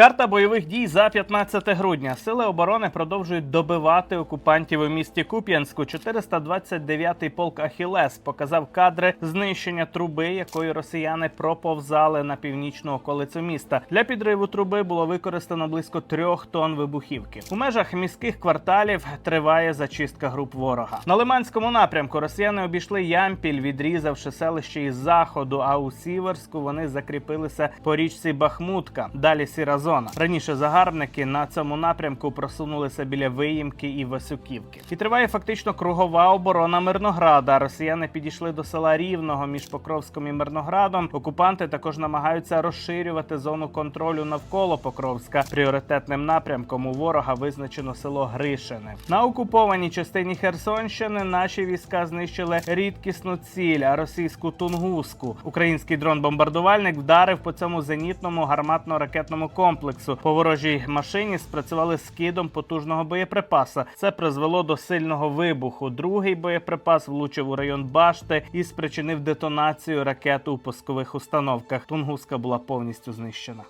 Карта бойових дій за 15 грудня. Сили оборони продовжують добивати окупантів у місті Куп'янську. 429-й полк Ахілес показав кадри знищення труби, якою росіяни проповзали на північну околицю міста. Для підриву труби було використано близько трьох тонн вибухівки. У межах міських кварталів триває зачистка груп ворога. На Лиманському напрямку росіяни обійшли Ямпіль, відрізавши селище із заходу. А у Сіверську вони закріпилися по річці Бахмутка. Далі сіра зона. Раніше загарбники на цьому напрямку просунулися біля Виїмки і Васюківки. І триває фактично кругова оборона Мирнограда. Росіяни підійшли до села Рівного між Покровськом і Мирноградом. Окупанти також намагаються розширювати зону контролю навколо Покровська. Пріоритетним напрямком у ворога визначено село Гришине. На окупованій частині Херсонщини наші війська знищили рідкісну ціль а російську тунгуску. Український дрон-бомбардувальник вдарив по цьому зенітному гарматно-ракетному комплексу. По ворожій машині спрацювали скидом потужного боєприпаса. Це призвело до сильного вибуху. Другий боєприпас влучив у район башти і спричинив детонацію ракети у пускових установках. Тунгуска була повністю знищена.